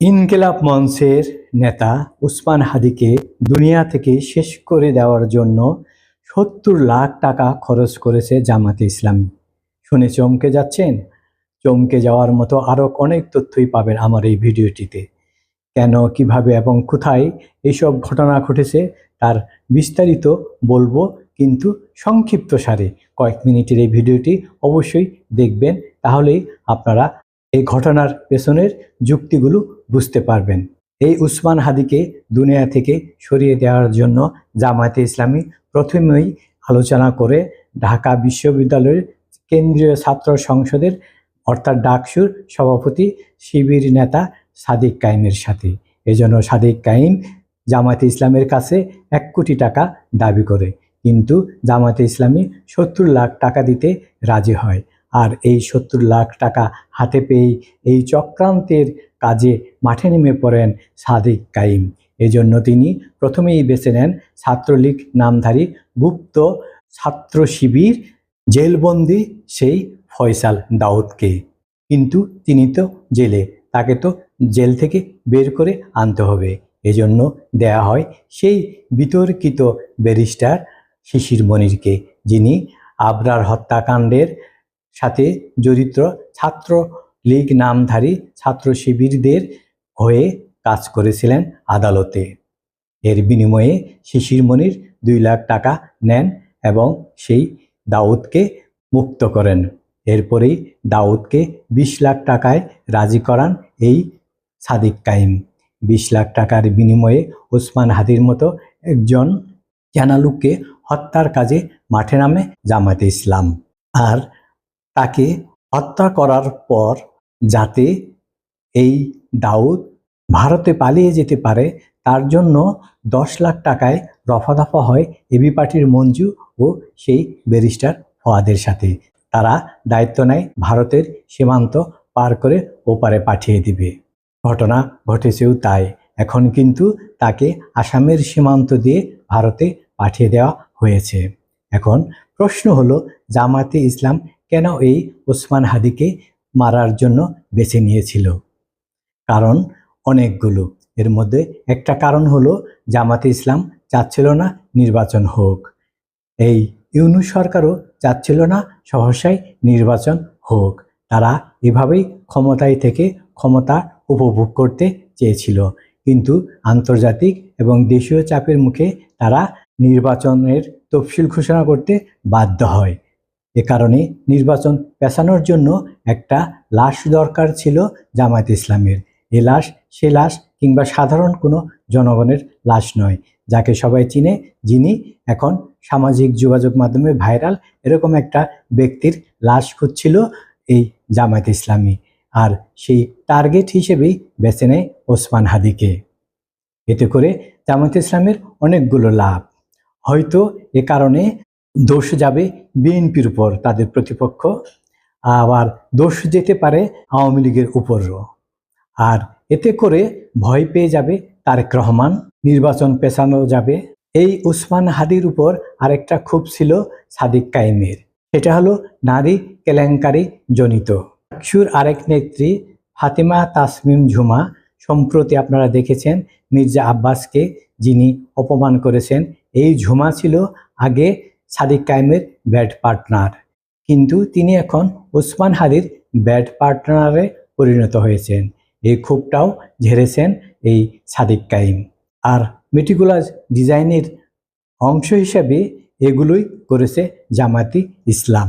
ইনকেলাব মঞ্চের নেতা উসমান হাদিকে দুনিয়া থেকে শেষ করে দেওয়ার জন্য সত্তর লাখ টাকা খরচ করেছে জামাতে ইসলামী। শুনে চমকে যাচ্ছেন? চমকে যাওয়ার মতো আরও অনেক তথ্যই পাবেন আমার এই ভিডিওটিতে। কেন, কীভাবে এবং কোথায় এসব ঘটনা ঘটেছে তার বিস্তারিত বলব, কিন্তু সংক্ষিপ্ত সারে কয়েক মিনিটের এই ভিডিওটি অবশ্যই দেখবেন। তাহলেই আপনারা এই ঘটনার পেছনের যুক্তিগুলো বুঝতে পারবেন। এই উসমান হাদিকে দুনিয়া থেকে সরিয়ে দেওয়ার জন্য জামায়াতে ইসলামী প্রথমেই আলোচনা করে ঢাকা বিশ্ববিদ্যালয়ের কেন্দ্রীয় ছাত্র সংসদের অর্থাৎ ডাকসুর সভাপতি শিবির নেতা সাদিক কাইমের সাথে। এজন্য সাদিক কাইম জামায়াতে ইসলামের কাছে এক কোটি টাকা দাবি করে। কিন্তু জামায়াতে ইসলামী সত্তর লাখ টাকা দিতে রাজি হয়। আর এই সত্তর লাখ টাকা হাতে পেয়েই এই চক্রান্তের কাজে মাঠে নেমে পড়েন সাদিক কাইম। এজন্য তিনি প্রথমেই বেছে নেন ছাত্রলীগ নামধারী গুপ্ত ছাত্র শিবির জেলবন্দি সেই ফয়সাল দাউদকে। কিন্তু তিনি তো জেলে, তাকে তো জেল থেকে বের করে আনতে হবে। এজন্য দেয়া হয় সেই বিতর্কিত ব্যারিস্টার শিশির মনিরকে, যিনি আবরার হত্যাকাণ্ডের সাথে জড়িত ছাত্র লীগ নামধারী ছাত্র শিবিরদের হয়ে কাজ করেছিলেন আদালতে। এর বিনিময়ে শিশির মনির দুই লাখ টাকা নেন এবং সেই দাউদকে মুক্ত করেন। এরপরেই দাউদকে বিশ লাখ টাকায় রাজি করান এই সাদিক কাইম। বিশ লাখ টাকার বিনিময়ে ওসমান হাদির মতো একজন জানালুককে হত্যার কাজে মাঠে নামে জামাতে ইসলাম। আর তাকে হত্যা করার পর যাতে এই দাউদ ভারতে পালিয়ে যেতে পারে, তার জন্য দশ লাখ টাকায় রফাদফা হয় এবি পার্টির মঞ্জু ও সেই ব্যারিস্টার ফোয়াদের সাথে। তারা দায়িত্ব নেয় ভারতের সীমান্ত পার করে ওপারে পাঠিয়ে দিবে। ঘটনা ঘটেছেও তাই। এখন কিন্তু তাকে আসামের সীমান্ত দিয়ে ভারতে পাঠিয়ে দেওয়া হয়েছে। এখন প্রশ্ন হলো, জামাতে ইসলাম কেন এই ওসমান হাদিকে মারার জন্য বেছে নিয়েছিল? কারণ অনেকগুলো। এর মধ্যে একটা কারণ হলো, জামাতে ইসলাম চাচ্ছিল না নির্বাচন হোক। এই ইউনু সরকারও চাচ্ছিল না সহসাই নির্বাচন হোক। তারা এভাবেই ক্ষমতায় থেকে ক্ষমতা উপভোগ করতে চেয়েছিল। কিন্তু আন্তর্জাতিক এবং দেশীয় চাপের মুখে তারা নির্বাচনের তফসিল ঘোষণা করতে বাধ্য হয়। এ কারণে নির্বাচন পেছানোর জন্য একটা লাশ দরকার ছিল জামায়াত ইসলামের। এ লাশ, সে লাশ কিংবা সাধারণ কোনো জনগণের লাশ নয়, যাকে সবাই চিনে, যিনি এখন সামাজিক যোগাযোগ মাধ্যমে ভাইরাল এরকম একটা ব্যক্তির লাশ খুঁজছিল এই জামায়াত ইসলামী আর সেই টার্গেট হিসেবেই বেছে নেয় ওসমান হাদিকে। এতে করে জামায়াত ইসলামের অনেকগুলো লাভ। হয়তো এ কারণে দোষ যাবে বিএনপির উপর, তাদের প্রতিপক্ষ। আবার দোষ যেতে পারে আওয়ামী লীগের উপরও। আর এতে করে ভয় পেয়ে যাবে তারেক রহমান, নির্বাচন পেছানো যাবে। এই উসমান হাদির উপর আরেকটা ক্ষোভ ছিল সাদিক কাইমের এটা হলো নারী কেলেঙ্কারি জনিত। সুর আরেক নেত্রী, ফাতিমা তাসমিম ঝুমা, সম্প্রতি আপনারা দেখেছেন মির্জা আব্বাসকে যিনি অপমান করেছেন, এই ঝুমা ছিল আগে সাদিক কায়েমের ব্যাড পার্টনার। কিন্তু তিনি এখন ওসমান হাদির ব্যাড পার্টনারে পরিণত হয়েছেন। এই ক্ষোভটাও ঝেড়েছেন এই সাদিক কাইম আর মেটিকুলাস ডিজাইনের অংশ হিসাবে এগুলোই করেছে জামাতি ইসলাম।